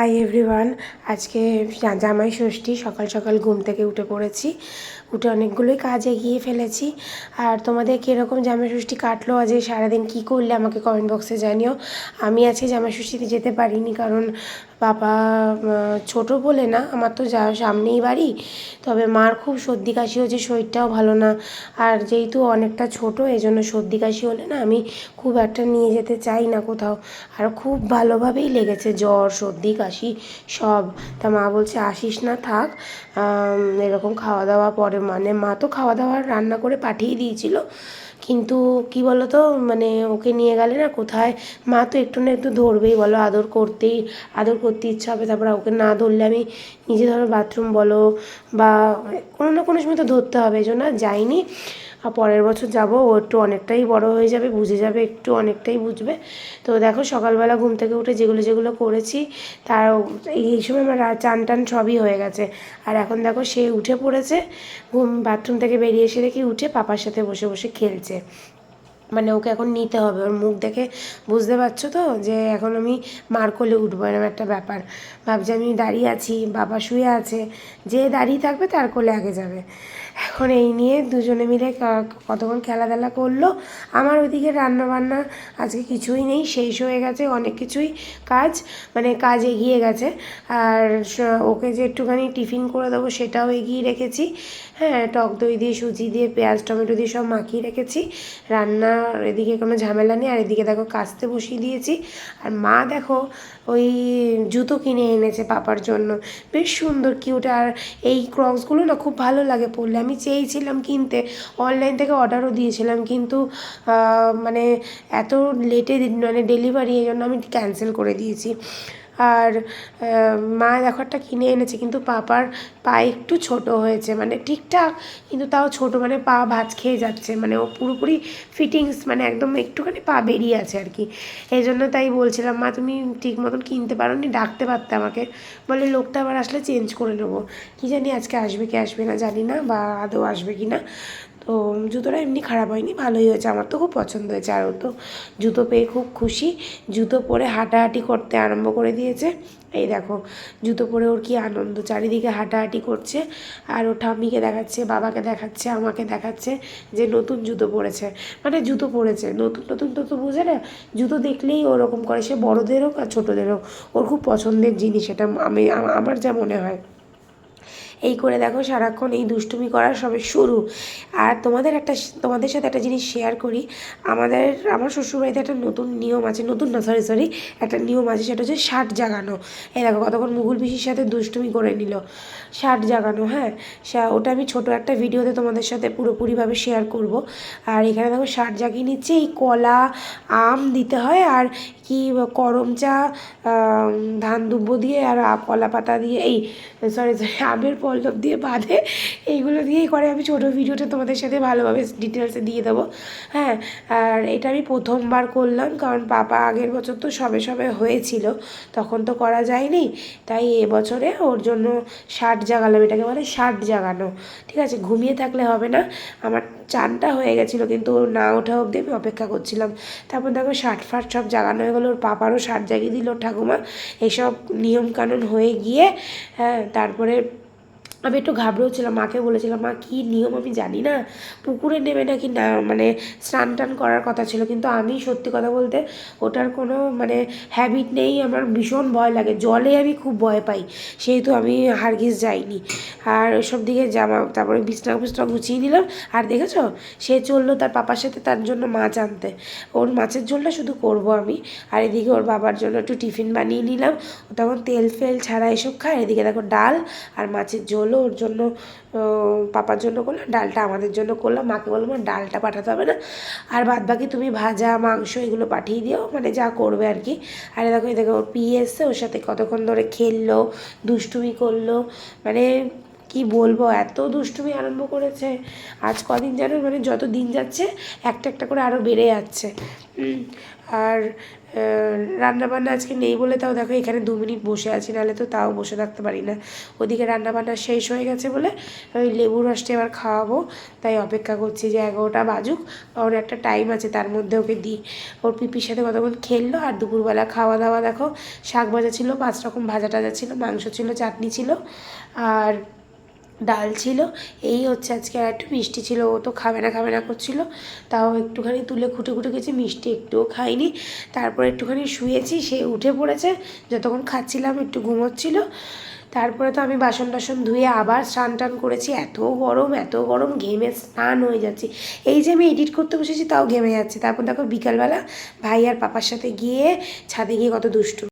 Hi everyone আজকে জামাই ষষ্ঠী, সকাল সকাল ঘুম থেকে উঠে পড়েছি। উঠে অনেকগুলোই কাজ এগিয়ে ফেলেছি। আর তোমাদের কীরকম জামাই ষষ্ঠী কাটলো? আজ সারাদিন কী করলে আমাকে কমেন্ট বক্সে জানিও। আমি আজকে জামাই ষষ্ঠীতে যেতে পারিনি কারণ বাবা ছোটো বলে না, আমার তো যা, সামনেই বাড়ি। তবে মার খুব সর্দি কাশি হয়েছে, শরীরটাও ভালো না। আর যেহেতু অনেকটা ছোটো এই জন্য সর্দি কাশি হলে না আমি খুব একটা নিয়ে যেতে চাই না কোথাও। আর খুব ভালোভাবেই লেগেছে জ্বর, সর্দি কাশি। সব। তা মা বলছে, আসিস না, থাক। এরকম খাওয়া দাওয়া পরে মানে মা তো খাওয়া দাওয়া রান্না করে পাঠিয়ে দিয়েছিল। কিন্তু কি বলো তো মানে ওকে নিয়ে গেলে না কোথায়? মা তো একটু না একটু ধরবেই, বলো, আদর করতেই, আদর করতে ইচ্ছা হবে। তারপর ওকে না ধরলে আমি নিজে ধরো বাথরুম বলো, বা কোনো না কোনো সময় তো ধরতে হবে, এই জন্য যাইনি। আর পরের বছর যাব, ও একটু অনেকটাই বড় হয়ে যাবে, বুঝে যাবে, একটু অনেকটাই বুঝবে। তো দেখো সকালবেলা ঘুম থেকে উঠে যেগুলো যেগুলো করেছি, তার এই সময় আমার চান টান সবই হয়ে গেছে। আর এখন দেখো সে উঠে পড়েছে, ঘুম, বাথরুম থেকে বেরিয়ে এসে দেখি উঠে পাপার সাথে বসে বসে খেলছে। মানে ওকে এখন নিতে হবে, ওর মুখ দেখে বুঝতে পারছ তো? যে এখন আমি মার কোলে উঠবো এরকম একটা ব্যাপার। ভাবছি আমি দাঁড়িয়ে আছি, বাবা শুয়ে আছে, যে দাঁড়িয়ে থাকবে তার কোলে আগে যাবে। এখন এই নিয়ে দুজনে মিলে কতক্ষণ খেলাধুলা করল। আমার ওইদিকে রান্নাবান্না আজকে কিছুই নেই, শেষ হয়ে গেছে, অনেক কিছুই কাজ মানে কাজ এগিয়ে গেছে। আর ওকে যে একটুখানি টিফিন করে দেবো সেটাও এগিয়ে রেখেছি। হ্যাঁ টক দই দিয়ে, সুজি দিয়ে, পেঁয়াজ, টমেটো দিয়ে সব মাখিয়ে রেখেছি। রান্না, এদিকে কোনো ঝামেলা নেই, আর এদিকে দেখো কাস্তে বসিয়ে দিয়েছি। আর মা দেখো ওই জুতো কিনে এনেছে পাপার জন্য। বেশ সুন্দর, কিউট। আর এই ক্রক্সগুলো না খুব ভালো লাগে পরলে। আমি চেয়েছিলাম কিনতে অনলাইন থেকে অর্ডারও দিয়েছিলাম, কিন্তু মানে এত লেটে মানে ডেলিভারি এই জন্য আমি ক্যান্সেল করে দিয়েছি। আর মা দেখো একটা কিনে এনেছে, কিন্তু পাপার পা একটু ছোট হয়েছে। মানে ঠিকঠাক, কিন্তু তাও ছোট মানে পা ভাজ খেয়ে যাচ্ছে। মানে ও পুরোপুরি ফিটিংস মানে একদম একটুখানি পা বেরিয়ে আছে আর কি। এই জন্য তাই বলছিলাম, মা, তুমি ঠিক মতন কিনতে পারো নি ডাকতে পারতে আমাকে। বলে, লোকটা আবার আসলে চেঞ্জ করে নেব। কী জানি আজকে আসবে কি আসবে না, জানি না, বা আদৌ আসবে কি না। তো জুতোটা এমনি খারাপ হয়নি, ভালোই হয়েছে। আমার তো খুব পছন্দ হয়েছে আর তো জুতো পেয়ে খুব খুশি। জুতো পরে হাঁটাহাঁটি করতে আরম্ভ করে দিয়েছে। এই দেখো, জুতো পরে ওর কি আনন্দ। চারিদিকে হাঁটাহাঁটি করছে আর ও ঠাম্মিকে দেখাচ্ছে, বাবাকে দেখাচ্ছে, আমাকে দেখাচ্ছে যে নতুন জুতো পরেছে। মানে জুতো পরেছে। নতুন নতুন তো তো বুঝে না। জুতো দেখলেই ওরকম করে। সে বড়োদের হোক আর ছোটোদের হোক, ওর খুব পছন্দের জিনিস এটা। আমি, আমার যা মনে হয়। এই করে দেখো সারাক্ষণ এই দুষ্টুমি করার সবে শুরু। আর তোমাদের একটা, তোমাদের সাথে একটা জিনিস শেয়ার করি। আমাদের, আমার শ্বশুরবাড়িতে একটা নতুন নিয়ম আছে, নতুন না সরি সরি একটা নিয়ম আছে, সেটা হচ্ছে ষাট জাগানো। এই দেখো কতক্ষণ মুঘল পিসির সাথে দুষ্টুমি করে নিল। ষাট জাগানো হ্যাঁ? ওটা আমি ছোট একটা ভিডিওতে তোমাদের সাথে পুরোপুরিভাবে শেয়ার করব। আর এখানে দেখো ষাট জাগিয়ে নিচ্ছে, এই কলা, আম দিতে হয়, আর কি করম চা ধান দুব্বো দিয়ে, আর কলা পাতা দিয়ে, এই সরি সরি আমের পল্লব দিয়ে বাঁধে, এইগুলো দিয়েই করে। আমি ছোটো ভিডিওটা তোমাদের সাথে ভালোভাবে ডিটেলসে দিয়ে দেবো। হ্যাঁ আর এটা আমি প্রথমবার করলাম, কারণ পাপা আগের বছর তো সবে সবে হয়েছিল, তখন তো করা যায়নি। তাই এবছরে ওর জন্য ষাট জাগালাম, এটাকে বলে ষাট জাগানো। ঠিক আছে, ঘুমিয়ে থাকলে হবে না। আমার চানটা হয়ে গেছিল, কিন্তু ওর না ওঠা অবধি আমি অপেক্ষা করছিলাম। তারপর দেখো ষাট ফাট সব জাগানো হয়ে গেলো, ওর পাপারও ষাট জাগিয়ে দিল, ঠাকুমা। এইসব নিয়মকানুন হয়ে গিয়ে হ্যাঁ তারপরে আমি একটু ঘাবড়েও ছিলাম মাকে বলেছিলাম, মা, কী নিয়ম আমি জানি না। পুকুরে নেমে নাকি না মানে স্নান টান করার কথা ছিল, কিন্তু আমি সত্যি কথা বলতে ওটার কোনো মানে হ্যাবিট নেই, আমার ভীষণ ভয় লাগে। জলে আমি খুব ভয় পাই, সেহেতু আমি হারগিজ যাইনি। আর ওসব দিকে জামা, তারপরে বিছনা বিছনা গুছিয়ে নিলাম। আর দেখেছ? সে চলল তার পাপার সাথে তার জন্য মাছ আনতে। ওর মাছের ঝোলটা শুধু করব আমি। আর এদিকে ওর বাবার জন্য একটু টিফিন বানিয়ে নিলাম। তখন তেল ফেল ছাড়া এসব খায়। এদিকে দেখো ডাল আর মাছের ঝোলও ওর জন্য পাপার জন্য করল ডালটা আমাদের জন্য করলাম মাকে বললাম "মা, ডালটা পাঠাতে হবে না। আর বাদ বাকি তুমি ভাজা মাংস এগুলো পাঠিয়ে দিও মানে যা করবে আর কি। আর দেখো দেখো ওর পিয়ে এসছে ওর সাথে কতক্ষণ ধরে খেললো দুষ্টুমি করল মানে কি বলব? এত দুষ্টুমি আরম্ভ করেছে। আজ কদিন যেন মানে যত দিন যাচ্ছে একটা একটা করে আরও বেড়ে যাচ্ছে। আর রান্নাবান্না আজকে নেই বলে তাও দেখো এখানে দু মিনিট বসে আছি নাহলে তো তাও বসে থাকতে পারি না। ওদিকে রান্নাবান্না শেষ হয়ে গেছে বলে ওই লেবু রসটা এবার খাওয়াবো। তাই অপেক্ষা করছি যে এগারোটা বাজুক ওর একটা টাইম আছে তার মধ্যে ওকে দিই ওর পিপির সাথে কতক্ষণ খেললো আর দুপুরবেলা খাওয়া দাওয়া দেখো শাক ভাজা ছিল পাঁচ রকম ভাজা টাজা ছিল মাংস ছিল চাটনি ছিল। আর ডাল ছিল, এই হচ্ছে আজকে আর একটু মিষ্টি ছিল, ও তো খাবে না খাবে না করছিল। তাও একটুখানি তুলে খুঁটে খুঁটে গেছি, মিষ্টি একটুও খাইনি। তারপর একটুখানি শুয়েছি, সে উঠে পড়েছে, যতক্ষণ খাচ্ছিলাম একটু ঘুমোচ্ছিল। তারপরে তো আমি বাসন টাসন ধুয়ে আবার স্নান টান করেছি, এত গরম এত গরম, ঘেমে স্নান হয়ে যাচ্ছি। এই যে আমি এডিট করতে বসেছি, তাও ঘেমে যাচ্ছে। তারপর দেখো বিকালবেলা ভাই আর পাপার সাথে গিয়ে ছাদে গিয়ে কত দুষ্টু